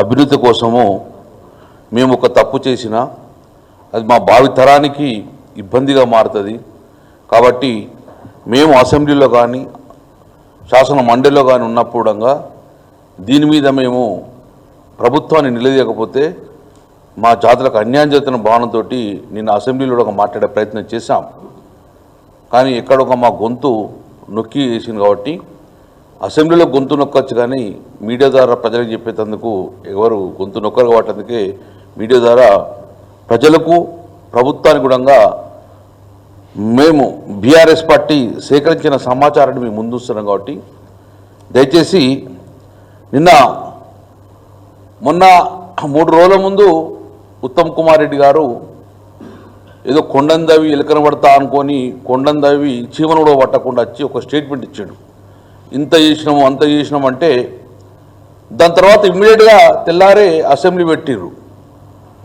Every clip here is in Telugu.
అభివృద్ధి కోసము మేము ఒక తప్పు చేసినా అది మా భావితరానికి ఇబ్బందిగా మారుతుంది. కాబట్టి మేము అసెంబ్లీలో కానీ శాసన మండలిలో కానీ ఉన్నప్పుడంగా దీని మీద మేము ప్రభుత్వాన్ని నిలదీయకపోతే మా జాతులకు అన్యాయం చేస్తున్న భావనతో నిన్న అసెంబ్లీలో ఒక మాట్లాడే ప్రయత్నం చేశాం. కానీ ఎక్కడొక మా గొంతు నొక్కి వేసింది కాబట్టి అసెంబ్లీలో గొంతు నొక్కొచ్చు కానీ మీడియా ద్వారా ప్రజలకు చెప్పేటందుకు ఎవరు గొంతు నొక్కరు కాబట్టి అందుకే మీడియా ద్వారా ప్రజలకు ప్రభుత్వానికి కూడా మేము బీఆర్ఎస్ పార్టీ సేకరించిన సమాచారాన్ని మేము ముందుస్తున్నాం కాబట్టి దయచేసి నిన్న మొన్న మూడు రోజుల ముందు ఉత్తమ్ కుమార్ రెడ్డి గారు ఏదో కొండందవి ఎలకన పడతా అనుకొని కొండందవి చీమను కూడా పట్టకుండా వచ్చి ఒక స్టేట్మెంట్ ఇచ్చాడు. ఇంత చేసినాము అంత చేసినాము అంటే దాని తర్వాత ఇమ్మీడియట్గా తెల్లారే అసెంబ్లీ పెట్టిర్రు.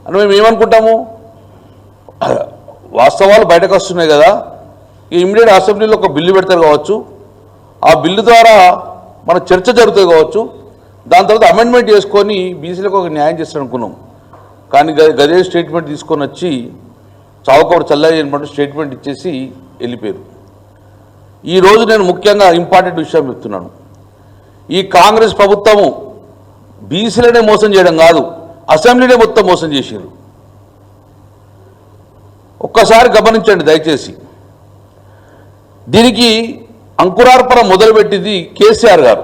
అని మేము ఏమనుకుంటాము? వాస్తవాలు బయటకు వస్తున్నాయి కదా. ఈ ఇమ్మీడియట్ అసెంబ్లీలో ఒక బిల్లు పెడతారు కావచ్చు. ఆ బిల్లు ద్వారా మన చర్చ జరుగుతుంది కావచ్చు. దాని తర్వాత అమెండ్మెంట్ చేసుకొని బీసీలకు ఒక న్యాయం చేస్తాను అనుకున్నాం కానీ గదే స్టేట్మెంట్ తీసుకొని వచ్చి చావుకూడ చల్లారి అనమాట స్టేట్మెంట్ ఇచ్చేసి వెళ్ళిపోయారు. ఈరోజు నేను ముఖ్యంగా ఇంపార్టెంట్ విషయం చెప్తున్నాను. ఈ కాంగ్రెస్ ప్రభుత్వము బీసీలనే మోసం చేయడం కాదు అసెంబ్లీనే మొత్తం మోసం చేసారు ఒక్కసారి గమనించండి దయచేసి. దీనికి అంకురార్పణ మొదలుపెట్టింది కేసీఆర్ గారు.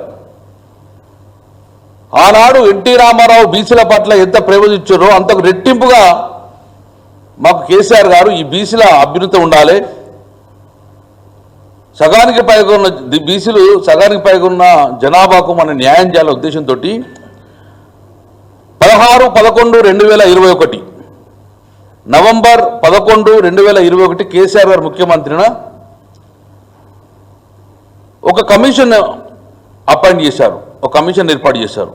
ఆనాడు ఎన్టీ రామారావు బీసీల పట్ల ఎంత ప్రేమ ఇచ్చారో అంతకు రెట్టింపుగా మాకు కేసీఆర్ గారు ఈ బీసీల అభ్యున్నతి ఉండాలి సగానికి పైగా ది- బీసీలు సగానికి పైగా జనాభాకు మన న్యాయం చేయాలనే ఉద్దేశంతో పదహారు పదకొండు రెండు వేల ఇరవై ఒకటి నవంబర్ పదకొండు రెండు వేల ఇరవై ఒకటి కేసీఆర్ గారు ముఖ్యమంత్రిన ఒక కమిషన్ అపాయింట్ చేశారు. ఒక కమిషన్ ఏర్పాటు చేశారు.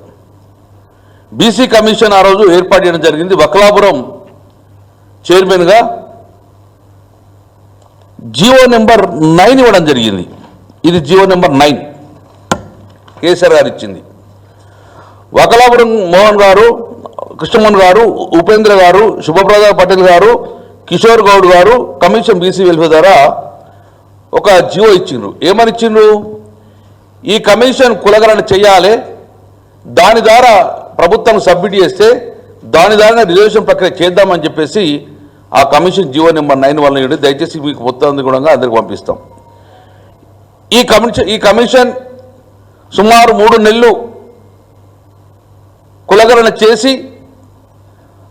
బీసీ కమిషన్ ఆ రోజు ఏర్పాటు చేయడం జరిగింది. వకలాపురం చైర్మన్గా జియో నెంబర్ నైన్ ఇవ్వడం జరిగింది. ఇది జియో నెంబర్ నైన్. కేసీఆర్ గారు ఇచ్చింది. వకలాపురం మోహన్ గారు కృష్ణమోహన్ గారు ఉపేంద్ర గారు శుభప్రద పటేల్ గారు కిషోర్ గౌడ్ గారు కమిషన్ బీసీ వెల్ఫేర్ ద్వారా ఒక జియో ఇచ్చిండ్రు. ఏమని ఇచ్చిండ్రు? ఈ కమిషన్ కులగరణ చేయాలి. దాని ద్వారా ప్రభుత్వం సబ్మిట్ చేస్తే దాని ద్వారా రిజర్వేషన్ ప్రక్రియ చేద్దామని చెప్పేసి ఆ commission G O number nine one ఏడు దయచేసి మీకు మొత్తం కూడా అందరికి పంపిస్తాం. ఈ కమిషన్ ఈ కమిషన్ సుమారు మూడు నెలలు కులగరణ చేసి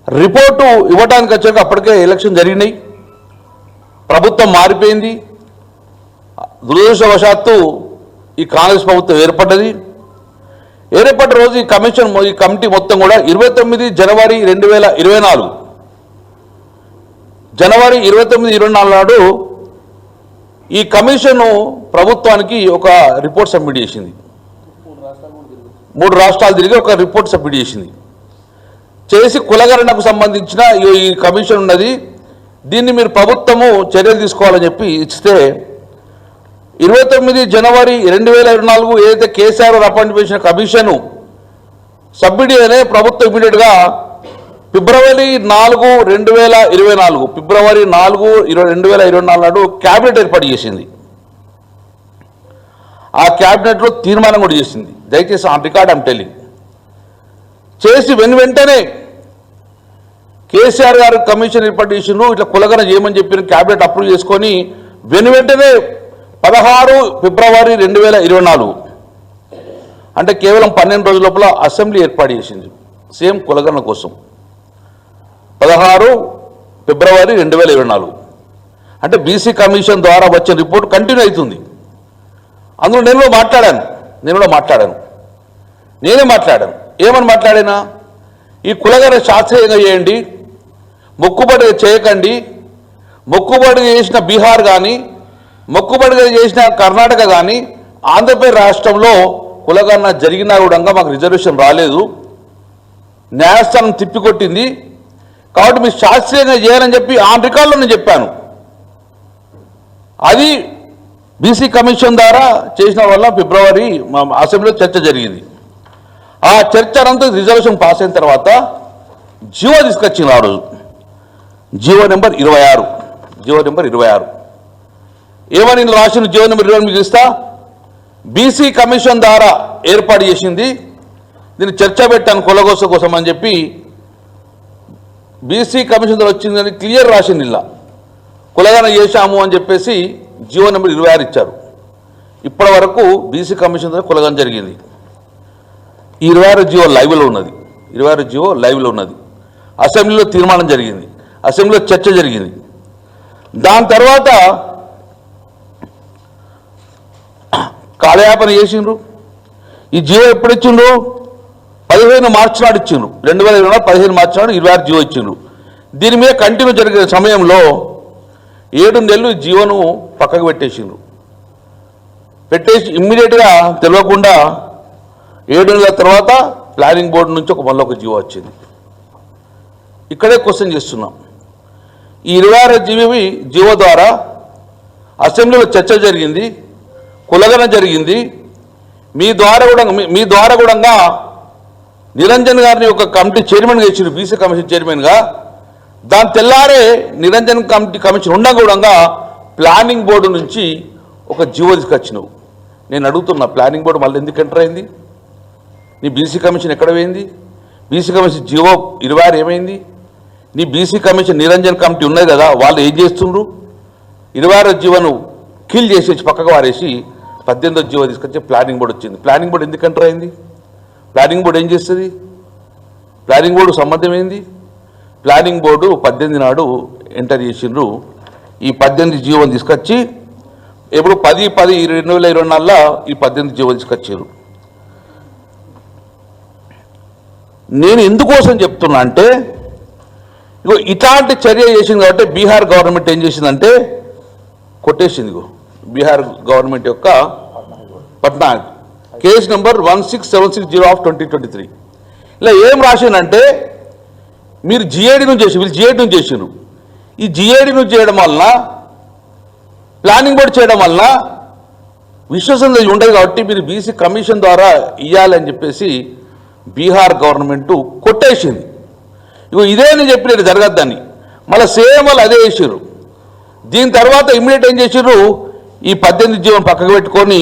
రిపోర్టు ఇవ్వడానికి వచ్చాక అప్పటికే ఎలక్షన్ జరిగినాయి. ప్రభుత్వం మారిపోయింది. దురదృష్టవశాత్తు ఈ కాంగ్రెస్ ప్రభుత్వం ఏర్పడ్డది. ఏర్పడ్డ రోజు ఈ కమిషన్ ఈ కమిటీ మొత్తం కూడా ఇరవై తొమ్మిది జనవరి రెండు వేల ఇరవై నాలుగు జనవరి ఇరవై తొమ్మిది ఇరవై నాలుగు నాడు ఈ కమిషన్ ప్రభుత్వానికి ఒక రిపోర్ట్ సబ్మిట్ చేసింది. మూడు రాష్ట్రాలు తిరిగి ఒక రిపోర్ట్ సబ్మిట్ చేసింది. చేసి కులగరణకు సంబంధించిన ఈ- కమిషన్ ఉన్నది. దీన్ని మీరు ప్రభుత్వము చర్యలు తీసుకోవాలని చెప్పి ఇస్తే ఇరవై తొమ్మిది జనవరి రెండు వేల ఇరవై నాలుగు ఏదైతే కేసీఆర్ గారు అపాయింట్ చేసిన కమిషను సబ్మిట్ అనే ప్రభుత్వం ఇమీడియట్గా ఫిబ్రవరి నాలుగు రెండు వేల ఇరవై నాలుగు ఫిబ్రవరి నాలుగు ఇరవై రెండు వేల ఇరవై నాలుగు నాడు క్యాబినెట్ ఏర్పాటు చేసింది. ఆ క్యాబినెట్లో తీర్మానం కూడా చేసింది. దయచేసి ఆ రికార్డ్ ఐమ్ టెలింగ్ చేసి వెను వెంటనే కేసీఆర్ గారు కమిషన్ ఏర్పాటు చేసిండ్రు ఇట్లా కులగన చేయమని చెప్పిన క్యాబినెట్ అప్రూవ్ చేసుకొని వెను వెంటనే పదహారు ఫిబ్రవరి రెండు వేల ఇరవై నాలుగు అంటే కేవలం పన్నెండు రోజుల లోపల అసెంబ్లీ ఏర్పాటు చేసింది. సేమ్ కులగన కోసం. పదహారు ఫిబ్రవరి రెండు వేల ఇరవై నాలుగు. అంటే బీసీ కమిషన్ ద్వారా వచ్చిన రిపోర్ట్ కంటిన్యూ అవుతుంది. అందులో నేను కూడా మాట్లాడాను. నేను కూడా మాట్లాడాను. నేనే మాట్లాడాను. ఏమని మాట్లాడినా? ఈ కులగన శాస్త్రీయంగా చేయండి. మొక్కుబడి చేయకండి. మొక్కుబడి చేసిన బీహార్ కానీ మొక్కుబడిగా చేసిన కర్ణాటక కానీ ఆంధ్రప్రదేశ్ రాష్ట్రంలో కులగన్న జరిగినా కూడా మాకు రిజర్వేషన్ రాలేదు. న్యాయస్థానం తిప్పికొట్టింది. కాబట్టి మీరు శాస్త్రీయంగా చేయాలని చెప్పి ఆ రికార్డులో నేను చెప్పాను. అది బీసీ కమిషన్ ద్వారా చేసిన వల్ల ఫిబ్రవరి మా అసెంబ్లీలో చర్చ జరిగింది. ఆ చర్చ అనంతరం రిజర్వేషన్ పాస్ అయిన తర్వాత జియో తీసుకొచ్చింది ఆ రోజు. జియో నెంబర్ ఇరవై ఆరు. జియో నెంబర్ ఇరవై ఆరు. ఏమని రాసిన జియో నెంబర్ ఇరవై మీకు ఇస్తా బీసీ కమిషన్ ద్వారా ఏర్పాటు చేసింది. దీన్ని చర్చ పెట్టాను కొలగోస కోసం అని చెప్పి బీసీ కమిషన్ ద్వారా వచ్చిందని క్లియర్ రాసింది ఇలా. కులగన చేశాము అని చెప్పేసి జియో నెంబర్ ఇరవై ఆరు ఇచ్చారు. ఇప్పటి వరకు బీసీ కమిషన్ ద్వారా కులగన జరిగింది. ఈ ఇరవై ఆరు జియో లైవ్లో ఉన్నది. ఇరవై ఆరు జియో లైవ్లో ఉన్నది. అసెంబ్లీలో తీర్మానం జరిగింది. అసెంబ్లీలో చర్చ జరిగింది. దాని తర్వాత కాలయాపన చేసిండ్రు. ఈ జియో ఎప్పుడు ఇచ్చిండ్రు? పదిహేను మార్చి నాడు ఇచ్చిండ్రు. రెండు వేల ఇరవై పదిహేను మార్చి నాడు ఇరవై ఆరు జీవో ఇచ్చిండ్రు. దీని మీద కంటిన్యూ జరిగిన సమయంలో ఏడు నెలలు జీవోను పక్కకు పెట్టేసిండ్రు. పెట్టేసి ఇమ్మీడియట్గా తెలియకుండా ఏడు నెలల తర్వాత ప్లానింగ్ బోర్డు నుంచి ఒక మళ్ళీ ఒక జీవో వచ్చింది. ఇక్కడే క్వశ్చన్ చేస్తున్నాం. ఈ ఇరవై ఆరు జీవి జీవో ద్వారా అసెంబ్లీలో చర్చ జరిగింది కులగన జరిగింది. మీ ద్వారా కూడా మీ- మీ ద్వారా కూడా నిరంజన్ గారిని ఒక కమిటీ చైర్మన్గా ఇచ్చిండు బీసీ కమిషన్ చైర్మన్గా. దాని తెల్లారే నిరంజన్ కమిటీ కమిషన్ ఉండకూడంగా ప్లానింగ్ బోర్డు నుంచి ఒక జీవో తీసుకొచ్చినావు. నేను అడుగుతున్నా ప్లానింగ్ బోర్డు మళ్ళీ ఎందుకు ఎంటర్ అయింది? నీ బీసీ కమిషన్ ఎక్కడ పోయింది? బీసీ కమిషన్ జీవో ఇరవై ఆరు ఏమైంది? నీ బీసీ కమిషన్ నిరంజన్ కమిటీ ఉన్నది కదా వాళ్ళు ఏం చేస్తుండ్రు? ఇరవై ఆరో జీవోను కిల్ చేసేసి పక్కకు వారేసి పద్దెనిమిదో జీవో తీసుకొచ్చి ప్లానింగ్ బోర్డు వచ్చింది. ప్లానింగ్ బోర్డు ఎందుకు ఎంటర్ అయింది? ప్లానింగ్ బోర్డు ఏం చేస్తుంది? ప్లానింగ్ బోర్డు సంబంధం ఏంది ప్లానింగ్ బోర్డు పద్దెనిమిది నాడు ఎంటర్ చేసిండ్రు. ఈ పద్దెనిమిది జీవోని తీసుకొచ్చి ఎప్పుడు పది పది రెండు వేల ఇరవై నాలుగులో ఈ పద్దెనిమిది జీవో తీసుకొచ్చారు. నేను ఎందుకోసం చెప్తున్నా అంటే ఇగో ఇట్లాంటి చర్య చేసింది కాబట్టి బీహార్ గవర్నమెంట్ ఏం చేసిందంటే కొట్టేసింది ఇగో బీహార్ గవర్నమెంట్ యొక్క Patna case number one six seven six zero of twenty twenty three. ఇలా ఏం రాసిందంటే మీరు జిఏడి నుంచి చేసి వీళ్ళు జిఏడి నుంచి చేసిండ్రు. ఈ జిఏడి నుంచి చేయడం వలన ప్లానింగ్ బోర్డు చేయడం వలన విశ్వసనీయత ఉండదు కాబట్టి మీరు బీసీ కమిషన్ ద్వారా ఇవ్వాలని చెప్పేసి బీహార్ గవర్నమెంట్ కొట్టేసింది. ఇగో ఇదే నేను చెప్పినట్టు జరగద్దని. మళ్ళీ సేమ్ వాళ్ళు అదే చేసారు దీని తర్వాత ఇమ్మీడియట్ ఏం చేసారు ఈ పద్దెనిమిది జీవనం పక్కకు పెట్టుకొని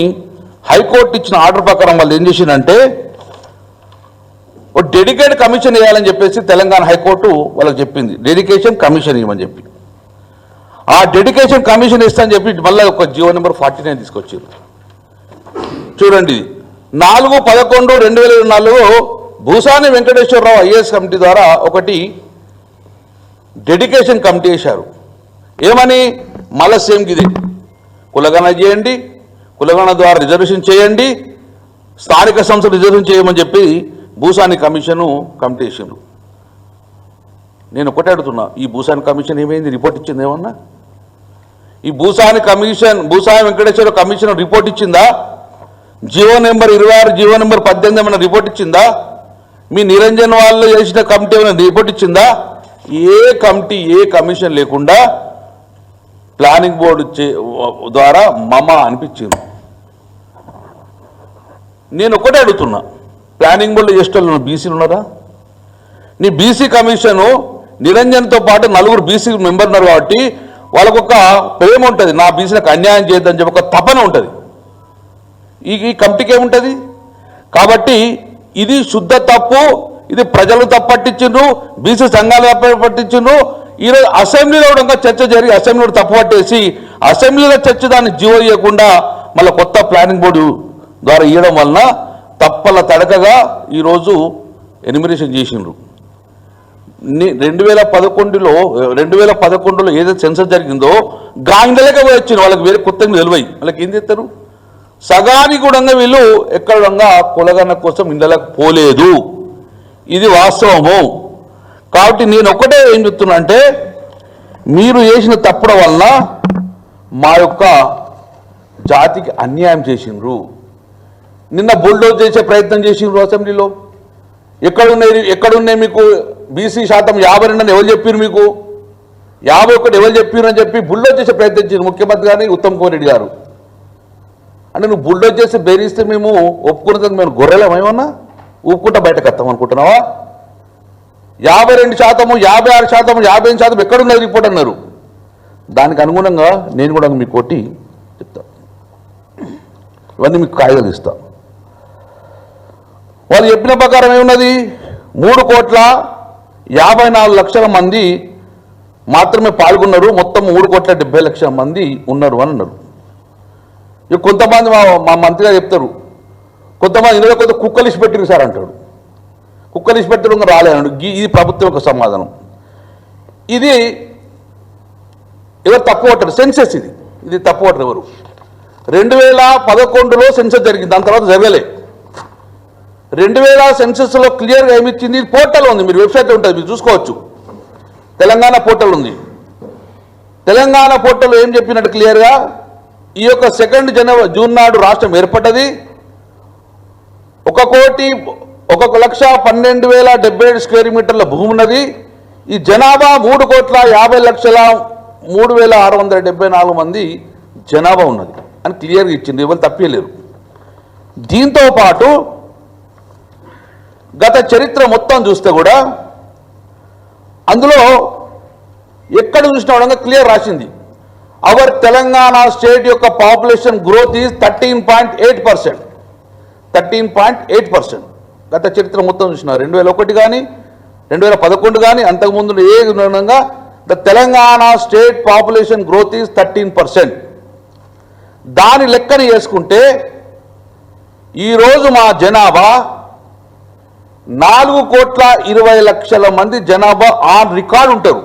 హైకోర్టు ఇచ్చిన ఆర్డర్ ప్రకారం వాళ్ళు ఏం చేసిందంటే ఓ డెడికేట్ కమిషన్ వేయాలని చెప్పేసి తెలంగాణ హైకోర్టు వాళ్ళకి చెప్పింది. డెడికేషన్ కమిషన్ ఇవ్వమని చెప్పి. ఆ డెడికేషన్ కమిషన్ ఇస్తామని చెప్పి మళ్ళీ ఒక జియో నెంబర్ ఫార్టీ నైన్ తీసుకొచ్చారు. చూడండి నాలుగు పదకొండు రెండు వేల ఇరవై నాలుగు భూసాని వెంకటేశ్వరరావు ఐఏఎస్ కమిటీ ద్వారా ఒకటి డెడికేషన్ కమిటీ వేశారు. ఏమని? మళ్ళీ సేమ్ గిదే కులగన చేయండి కులగణ ద్వారా రిజర్వేషన్ చేయండి. స్థానిక సంస్థలు రిజర్వేషన్ చేయమని చెప్పి భూసాని కమిషను కమిటేషన్లు నేను ఒకటే అడుగుతున్నా ఈ భూసాని కమిషన్ ఏమైంది? రిపోర్ట్ ఇచ్చింది ఏమన్నా? ఈ Bhusani commission Bhusani Venkateswara commission report ఇచ్చిందా? జియో నెంబర్ ఇరవై ఆరు జియో నెంబర్ పద్దెనిమిది ఏమైనా రిపోర్ట్ ఇచ్చిందా? మీ నిరంజన్ వాళ్ళు చేసిన కమిటీ ఏమైనా రిపోర్ట్ ఇచ్చిందా? ఏ కమిటీ ఏ కమిషన్ లేకుండా ప్లానింగ్ బోర్డు చే- ద్వారా మమ అనిపించింది. నేను ఒకటే అడుగుతున్నా. ప్లానింగ్ బోర్డు చేసేటోళ్ళు బీసీలు ఉన్నారా? నీ బీసీ కమిషను నిరంజన్తో పాటు నలుగురు బీసీ మెంబర్ ఉన్నారు కాబట్టి వాళ్ళకు ఒక ప్రేమ ఉంటుంది. నా బీసీలకు అన్యాయం చేయొద్దని చెప్పి ఒక తపన ఉంటుంది. ఈ ఈ కమిటీకి ఏముంటుంది? కాబట్టి ఇది శుద్ధ తప్పు ఇది ప్రజలు తప్పట్టించిండ్రు బీసీ సంఘాలు తప్పట్టించిండ్రు ఈరోజు అసెంబ్లీలో కూడా చర్చ జరిగి అసెంబ్లీలో తప్పు పట్టేసి అసెంబ్లీలో చర్చ దాన్ని జీవో ఇవ్వకుండా మళ్ళీ కొత్త ప్లానింగ్ బోర్డు ద్వారా ఇవ్వడం వలన తప్పల తడకగా ఈరోజు ఎనిమినేషన్ చేసిండ్రు. రెండు వేల పదకొండులో రెండు వేల పదకొండులో ఏదైతే సెన్సర్ జరిగిందో గాంధీలకే పోయి వచ్చింది వాళ్ళకి వేరే కొత్తగా నిలువై వాళ్ళకి ఏం చేస్తారు? సగానికి కూడా వీళ్ళు ఎక్కడ కులగన్న కోసం ఇండ్లకు పోలేదు. ఇది వాస్తవము. కాబట్టి నేను ఒక్కటే ఏం చెప్తున్నా అంటే మీరు చేసిన తప్పుల వలన మా యొక్క జాతికి అన్యాయం చేసిండ్రు. నిన్న బుల్డోజ్ చేసే ప్రయత్నం చేసిండ్రు అసెంబ్లీలో. ఎక్కడున్నాయి ఎక్కడున్నాయి మీకు? బీసీ శాతం యాభై రెండు అని ఎవరు చెప్పారు మీకు? యాభై ఒకటి ఎవరు చెప్పారు అని చెప్పి బుల్డోజ్ చేసే ప్రయత్నం చేసింది ముఖ్యమంత్రి గారిని ఉత్తమ్ కుమార్ రెడ్డి గారు. అంటే నువ్వు బుల్డోజ్ చేసి బెదిరిస్తే మేము ఒప్పుకున్న మేము గొర్రెలం ఏమన్నా ఊపుకుంటా బయటకు వస్తాం అనుకుంటున్నావా? యాభై రెండు శాతము యాభై ఆరు శాతము యాభై ఎనిమిది శాతం ఎక్కడున్నది రిపోర్ట్ అన్నారు. దానికి అనుగుణంగా నేను కూడా మీకు కొట్టి చెప్తా. ఇవన్నీ మీకు కాగితాలు ఇస్తా. వాళ్ళు చెప్పిన ప్రకారం ఏమున్నది? మూడు కోట్ల యాభై నాలుగు లక్షల మంది మాత్రమే పాల్గొన్నారు. మొత్తం మూడు కోట్ల డెబ్బై లక్షల మంది ఉన్నారు అని అన్నారు. ఇక కొంతమంది మా మా మంత్రిగా చెప్తారు. కొంతమంది ఇందులో కొంత కుక్కలిసి పెట్టిరు సార్ అంటాడు. కుక్క నిష్పెట్టడం రాలేడు ఇది ప్రభుత్వం యొక్క సమాధానం. ఇది ఎవరు తప్పు పట్టరు. సెన్సెస్ ఇది. ఇది తప్పు పట్టరు ఎవరు. రెండు వేల పదకొండులో సెన్సెస్ జరిగింది. దాని తర్వాత జరగలే. రెండు వేల సెన్సెస్లో క్లియర్గా ఏమిచ్చింది? ఇది పోర్టల్ ఉంది. మీరు వెబ్సైట్లో ఉంటుంది. మీరు చూసుకోవచ్చు. తెలంగాణ పోర్టల్ ఉంది. తెలంగాణ పోర్టల్ ఏం చెప్పినట్టు క్లియర్గా? ఈ యొక్క సెకండ్ జనవరి జూన్ నాడు రాష్ట్రం ఏర్పడ్డది. ఒక కోటి ఒక లక్ష పన్నెండు వేల డెబ్బై ఏడు స్క్వేర్ మీటర్ల భూమి ఉన్నది. ఈ జనాభా మూడు కోట్ల యాభై లక్షల మూడు వేల ఆరు వందల డెబ్బై నాలుగు మంది జనాభా ఉన్నది అని క్లియర్గా ఇచ్చింది ఎవరు తప్పేయలేరు దీంతో పాటు గత చరిత్ర మొత్తం చూస్తే కూడా అందులో ఎక్కడ చూసిన విధంగా క్లియర్ రాసింది. అవర్ తెలంగాణ స్టేట్ యొక్క population growth is thirteen point eight percent. Thirteen point eight percent. గత చరిత్ర మొత్తం చూసిన రెండు వేల ఒకటి కానీ రెండు వేల పదకొండు కానీ అంతకుముందు ఏ విధంగా the Telangana state population growth is thirteen percent. దాని లెక్కన చేసుకుంటే ఈరోజు మా జనాభా నాలుగు కోట్ల ఇరవై లక్షల మంది జనాభా ఆన్ రికార్డ్ ఉంటారు.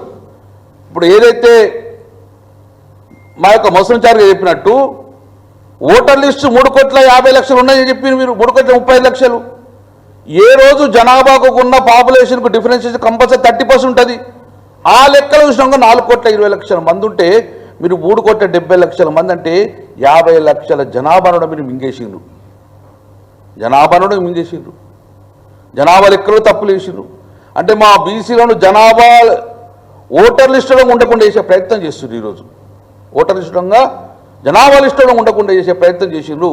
ఇప్పుడు ఏదైతే మా యొక్క మొసంచారిగా చెప్పినట్టు ఓటర్ లిస్టు మూడు కోట్ల యాభై లక్షలు ఉన్నాయని చెప్పి మీరు మూడు కోట్ల ముప్పై లక్షలు. ఏ రోజు జనాభాకు ఉన్న పాపులేషన్కు డిఫరెన్షియేషన్ కంపల్సరీ థర్టీ పర్సెంట్ ఉంటుంది. ఆ లెక్కలు చూసినాక నాలుగు కోట్ల ఇరవై లక్షల మంది ఉంటే మీరు మూడు కోట్ల డెబ్బై లక్షల మంది అంటే యాభై లక్షల జనాభాను మీరు మింగేసిండ్రు. జనాభాను మింగేసిండ్రు. జనాభా లెక్కలు తప్పులు వేసిండ్రు అంటే మా బీసీలను జనాభా ఓటర్ లిస్టులో ఉండకుండా చేసే ప్రయత్నం చేస్తున్నారు ఈరోజు. ఓటర్ లిస్టులంగా జనాభా లిస్టులో ఉండకుండా చేసే ప్రయత్నం చేసిండ్రు.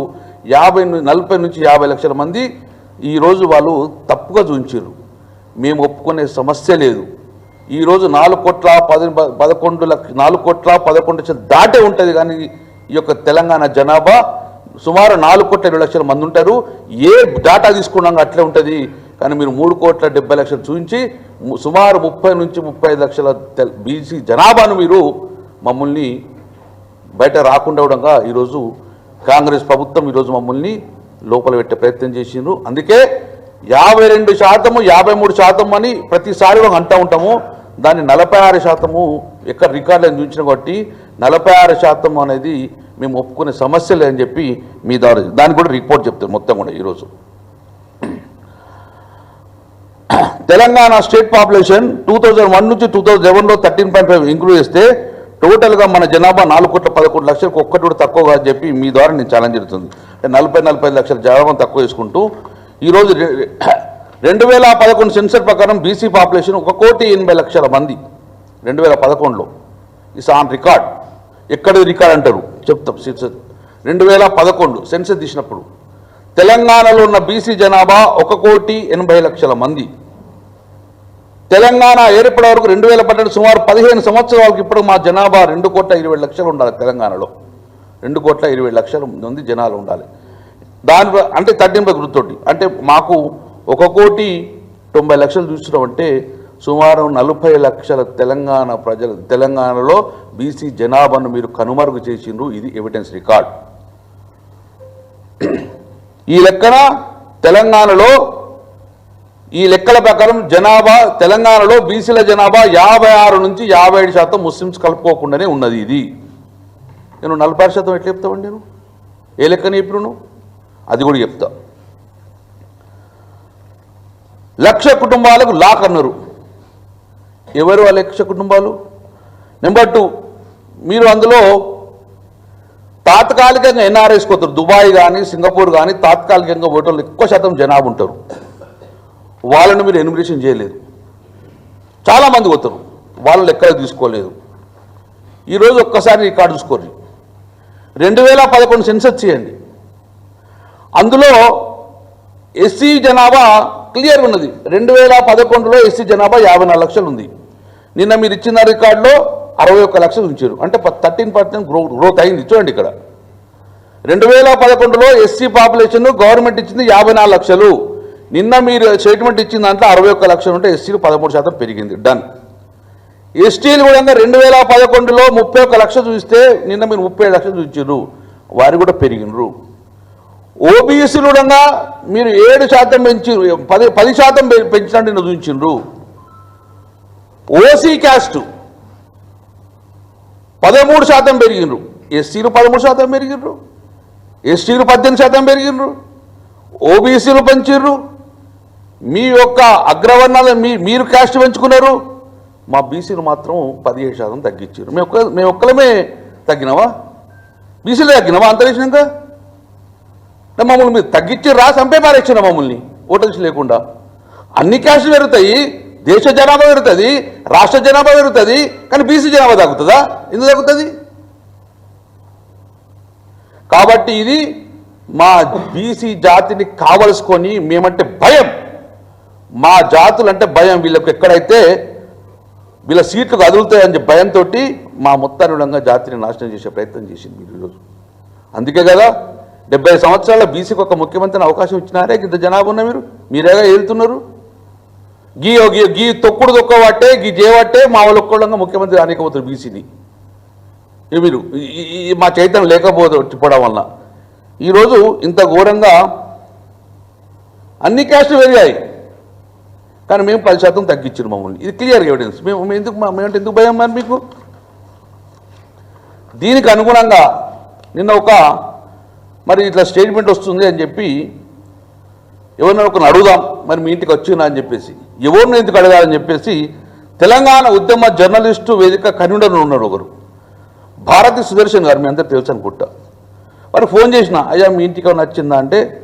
యాభై నలభై నుంచి యాభై లక్షల మంది ఈరోజు వాళ్ళు తప్పుగా చూపించారు. మేము ఒప్పుకునే సమస్య లేదు. ఈరోజు నాలుగు కోట్ల పది పదకొండు లక్ష నాలుగు కోట్ల పదకొండు లక్షలు దాటే ఉంటుంది కానీ ఈ యొక్క తెలంగాణ జనాభా సుమారు నాలుగు కోట్ల ఇరవై లక్షల మంది ఉంటారు. ఏ డాటా తీసుకున్నాక అట్లే ఉంటుంది. కానీ మీరు మూడు కోట్ల డెబ్బై లక్షలు చూపించి సుమారు ముప్పై నుంచి ముప్పై ఐదు లక్షల బీసీ జనాభాను మీరు మమ్మల్ని బయట రాకుండా ఉండగా ఈరోజు కాంగ్రెస్ ప్రభుత్వం ఈరోజు మమ్మల్ని లోపల పెట్టే ప్రయత్నం చేసిండ్రు. అందుకే యాభై రెండు శాతము యాభై మూడు శాతం అని ప్రతిసారి మనం అంటూ ఉంటాము. దాన్ని నలభై ఆరు శాతము ఎక్కడ రికార్డులను చూసిన కాబట్టి నలభై ఆరు శాతం అనేది మేము ఒప్పుకునే సమస్య లేదని చెప్పి మీ ద్వారా దానికి కూడా రిపోర్ట్ చెప్తారు మొత్తం కూడా ఈరోజు Telangana state population two thousand one నుంచి టూ థౌజండ్ సెవెన్లో థర్టీన్ పాయింట్ ఫైవ్ ఇంక్లూడ్ చేస్తే టోటల్గా మన జనాభా నాలుగు కోట్ల పదకొండు లక్షలకు ఒక్కటి కూడా తక్కువగా అని చెప్పి మీ ద్వారా నేను ఛాలెంజ్ జరుగుతుంది అంటే నలభై నలభై లక్షల జనాభా తక్కువ చేసుకుంటూ ఈరోజు రెండు వేల పదకొండు సెన్సర్ ప్రకారం బీసీ పాపులేషన్ ఒక కోటి ఎనభై లక్షల మంది. రెండు వేల పదకొండులో. ఇస్ ఆన్ రికార్డ్ ఎక్కడ రికార్డ్ అంటారు? చెప్తాం సెన్సర్ రెండు వేల పదకొండు సెన్సర్ తీసినప్పుడు. తెలంగాణలో ఉన్న బీసీ జనాభా ఒక కోటి ఎనభై లక్షల మంది. తెలంగాణ ఏర్పడే వరకు రెండు వేల పన్నెండు సుమారు పదిహేను సంవత్సరాలకు ఇప్పుడు మా జనాభా రెండు కోట్ల ఇరవై లక్షలు ఉండాలి తెలంగాణలో. రెండు కోట్ల ఇరవై లక్షల మంది జనాలు ఉండాలి. దాని అంటే థర్టీన్ బై గుర్తుతోటి అంటే మాకు ఒక కోటి తొంభై లక్షలు చూస్తున్నాం అంటే సుమారు నలభై లక్షల తెలంగాణ ప్రజలు తెలంగాణలో బీసీ జనాభాను మీరు కనుమరుగు చేసిండ్రు ఇది ఎవిడెన్స్ రికార్డ్ ఈ లెక్కన తెలంగాణలో ఈ లెక్కల ప్రకారం జనాభా తెలంగాణలో బీసీల జనాభా యాభై ఆరు నుంచి యాభై ఏడు శాతం ముస్లిమ్స్ కలుపుకోకుండానే ఉన్నది ఇది. నేను నలభై ఆరు శాతం ఎట్లా చెప్తావండి నేను? ఏ లెక్కని ఇప్పుడు అది కూడా చెప్తా. లక్ష కుటుంబాలకు లాక్ అన్నారు ఎవరు ఆ లక్ష కుటుంబాలు? నెంబర్ టూ మీరు అందులో తాత్కాలికంగా ఎన్ఆర్ఐస్ పోతారు దుబాయ్ కానీ సింగపూర్ కానీ తాత్కాలికంగా ఓటర్లు ఎక్కువ శాతం జనాభా ఉంటారు. వాళ్ళని మీరు ఎనిమినేషన్ చేయలేదు. చాలామంది పోతారు. వాళ్ళని ఎక్కడ తీసుకోలేదు. ఈరోజు ఒక్కసారి రికార్డు చూసుకోండి. రెండు వేల పదకొండు సెన్సస్ చేయండి. అందులో ఎస్సీ జనాభా క్లియర్ ఉన్నది. రెండు వేల పదకొండులో ఎస్సీ జనాభా యాభై నాలుగు లక్షలు ఉంది. నిన్న మీరు ఇచ్చిన రికార్డులో అరవై ఒక్క లక్షలు ఉంచారు. అంటే థర్టీన్ పర్సెంట్ గ్రో గ్రోత్ అయింది. చూడండి ఇక్కడ. రెండు వేల పదకొండులో ఎస్సీ పాపులేషన్ గవర్నమెంట్ ఇచ్చింది యాభై నాలుగు లక్షలు. నిన్న మీరు స్టేట్మెంట్ ఇచ్చిన దాంట్లో అరవై ఒక్క లక్షలు ఉంటే ఎస్టీలు పదమూడు శాతం పెరిగింది. డన్ ఎస్టీలు కూడా రెండు వేల పదకొండులో ముప్పై ఒక్క లక్షలు చూస్తే నిన్న మీరు ముప్పై ఏడు లక్షలు చూపించారు. వారు కూడా పెరిగినరు. ఓబీసీలు కూడా మీరు ఏడు శాతం పెంచి పది పది శాతం పె- పెంచినట్టు నిన్న చూపించిండ్రు ఓసీ క్యాస్ట్ పదమూడు శాతం పెరిగినరు. ఎస్సీలు పదమూడు శాతం పెరిగినరు. ఎస్టీలు పద్దెనిమిది శాతం పెరిగినరు. ఓబీసీలు పెంచిర్రు. మీ యొక్క అగ్రవర్ణాలు మీ మీరు క్యాస్ట్ పెంచుకున్నారు? మా బీసీలు మాత్రం పదిహేడు శాతం తగ్గించారు. మేము ఒక్క మేము ఒక్కలమే తగ్గినావా? బీసీలే తగ్గినావా? అంతరిక్షణంగా అంటే మమ్మల్ని మీరు తగ్గించి రా చంపే పారేచ్చిన మమ్మల్ని. ఓటర్స్ లేకుండా. అన్ని క్యాస్టులు పెరుగుతాయి. దేశ జనాభా పెరుగుతుంది రాష్ట్ర జనాభా పెరుగుతుంది కానీ బీసీ జనాభా తగ్గుతుందా? ఎందుకు తగ్గుతుంది? కాబట్టి ఇది మా బీసీ జాతిని కావలసుకొని మేమంటే భయం. మా జాతులు అంటే భయం. వీళ్ళకి ఎక్కడైతే వీళ్ళ సీట్లు కదులుతాయని భయంతో మా మొత్తానుడంగా జాతిని నాశనం చేసే ప్రయత్నం చేసింది మీరు ఈరోజు అందుకే కదా డెబ్బై సంవత్సరాల బీసీకి ఒక ముఖ్యమంత్రిని అవకాశం ఇచ్చినారే ఇంత జనాభా ఉన్న మీరు? మీరేగా వెళ్తున్నారు గీ గీ గీ తొక్కుడు తొక్కబట్టే గీ చేయబట్టే మా వాళ్ళు ఒక్కళ్ళంగా ముఖ్యమంత్రి రానికపోతారు బీసీని. మీరు? మా చైతన్యం లేకపోవడం వలన. ఈరోజు ఇంత ఘోరంగా అన్ని క్యాస్ట్లు పెరిగాయి. కానీ మేము పది శాతం తగ్గించారు మమ్మల్ని. ఇది క్లియర్ ఎవిడెన్స్ మేము ఎందుకు మా- మేమంటే ఎందుకు భయం మరి మీకు? దీనికి అనుగుణంగా నిన్న ఒక మరి ఇట్లా స్టేట్మెంట్ వస్తుంది అని చెప్పి ఎవరినైనా ఒకరిని అడుగుదాం మరి మీ ఇంటికి వచ్చినా అని చెప్పేసి. ఎవరిని ఎందుకు అడగాలని చెప్పేసి తెలంగాణ ఉద్యమ జర్నలిస్టు వేదిక కన్వీనర్ ఉన్నాడు ఒకరు. భారతి సుదర్శన్ గారు మీ అందరూ తెలుసు అనుకుంటా. మరి ఫోన్ చేసిన అయ్యా మీ ఇంటికి ఏమైనా నచ్చిందా? అంటే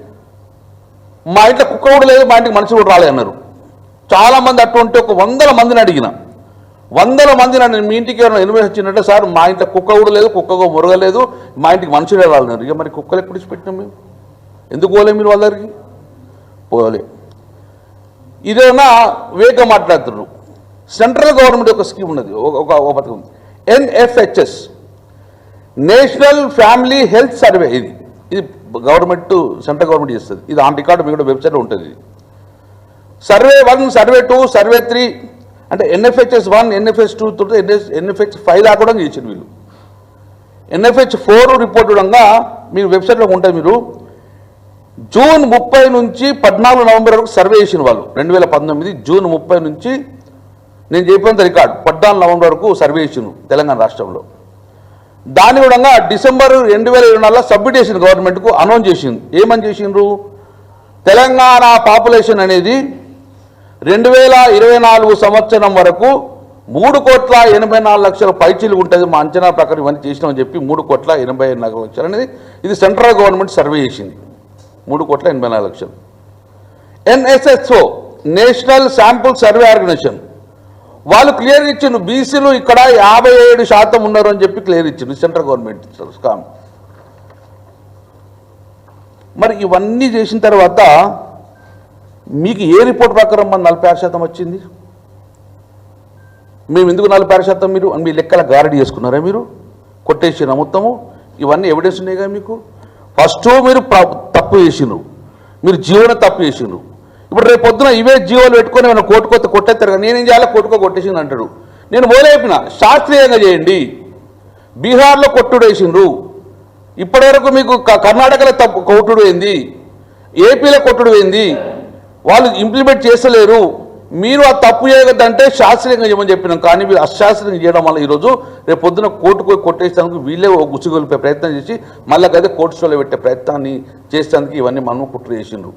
మా ఇంట్లో కుక్క కూడా లేదు మా ఇంటికి మనిషి కూడా రాలే అన్నారు. చాలామంది అటువంటి ఒక వందల మందిని అడిగిన. వందల మందిని నన్ను మీ ఇంటికి ఏమైనా ఇన్వెస్ట్ వచ్చిందంటే సార్ మా ఇంట్లో కుక్క కూడా లేదు కుక్క మురగలేదు మా ఇంటికి మనుషులే వెళ్ళాలి ఇక మరి కుక్కలు ఎప్పుడు ఇచ్చిపెట్టినాం మేము? ఎందుకు పోలే మీరు వాళ్ళ దగ్గరికి? పోలే. ఇదేనా వేగంగా మాట్లాడుతున్నారు. సెంట్రల్ గవర్నమెంట్ ఒక స్కీమ్ ఉన్నది ఒక ఒక ఒక పథకం N F H S national family health survey. ఇది ఇది గవర్నమెంట్ సెంట్రల్ గవర్నమెంట్ చేస్తుంది. ఇది ఆన్ రికార్డు మీ కూడా వెబ్సైట్లో ఉంటుంది. ఇది survey one survey two survey three అంటే N F H S one N F H two తోటి N S N F H five దాకా కూడా చేసింది వీళ్ళు. ఎన్ఎఫ్హెచ్ ఫోర్ రిపోర్ట్ కూడా మీరు వెబ్సైట్లో ఉంటుంది మీరు జూన్ ముప్పై నుంచి పద్నాలుగు నవంబర్ వరకు సర్వే చేసిన వాళ్ళు. రెండు వేల పంతొమ్మిది జూన్ ముప్పై నుంచి నేను చెప్పినంత రికార్డ్. పద్నాలుగు నవంబర్ వరకు సర్వే చేసిన తెలంగాణ రాష్ట్రంలో. దాని కూడా డిసెంబర్ రెండు వేల ఇరవై నాలుగులో సబ్మిట్ చేసింది గవర్నమెంట్కు అనౌన్స్ చేసింది ఏమని చేసిండ్రు? తెలంగాణ పాపులేషన్ అనేది రెండు వేల ఇరవై నాలుగు సంవత్సరం వరకు మూడు కోట్ల ఎనభై నాలుగు లక్షల పైచీలు ఉంటుంది మా అంచనా ప్రకారం ఇవన్నీ చేసినామని చెప్పి మూడు కోట్ల ఎనభై నాలుగు లక్షలు అనేది ఇది సెంట్రల్ గవర్నమెంట్ సర్వే చేసింది. మూడు కోట్ల ఎనభై నాలుగు లక్షలు. N S S O national sample survey organisation వాళ్ళు క్లియర్ ఇచ్చిండు బీసీలు ఇక్కడ యాభై ఏడు శాతం ఉన్నారు అని చెప్పి క్లియర్ ఇచ్చిండు సెంట్రల్ గవర్నమెంట్ స్కామ్. మరి ఇవన్నీ చేసిన తర్వాత మీకు ఏ రిపోర్ట్ ప్రకారం మన నలభై ఆరు శాతం వచ్చింది? మేము ఎందుకు నలభై ఆరు శాతం మీరు? మీ లెక్కల గారడీ చేసుకున్నారా మీరు? కొట్టేసిన మొత్తము? ఇవన్నీ ఎవిడెన్స్ ఉన్నాయి కదా మీకు? ఫస్ట్ మీరు తప్పు చేసిండ్రు మీరు జీవన తప్పు చేసిండ్రు ఇప్పుడు రేపు పొద్దున ఇవే జీవోలు పెట్టుకొని ఏమైనా కోటుకొత్త కొట్టేస్తారు కదా నేనేం చేయాలి? కోటుకో కొట్టేసింది అంటాడు నేను ఓలేపిన శాస్త్రీయంగా చేయండి. బీహార్లో కొట్టుడు వేసిండ్రు. ఇప్పటివరకు మీకు క- కర్ణాటకలో తప్పు కొట్టుడు ఏంది ఏపీలో కొట్టుడు ఏంది వాళ్ళు ఇంప్లిమెంట్ చేస్తలేరు. మీరు ఆ తప్పు చేయగద్దంటే శాస్త్రీయంగా చేయమని చెప్పినాం. కానీ మీరు అశాస్త్రీయంగా చేయడం వల్ల ఈరోజు రేపు పొద్దున కోర్టుకు పోయి కొట్టేసేందుకు వీళ్ళే ఓ గుసిగొలిపే ప్రయత్నం చేసి మళ్ళీ అదే కోర్టు స్టోలో పెట్టే ప్రయత్నాన్ని చేసేందుకు ఇవన్నీ మనం కుట్ర చేసిండ్రు.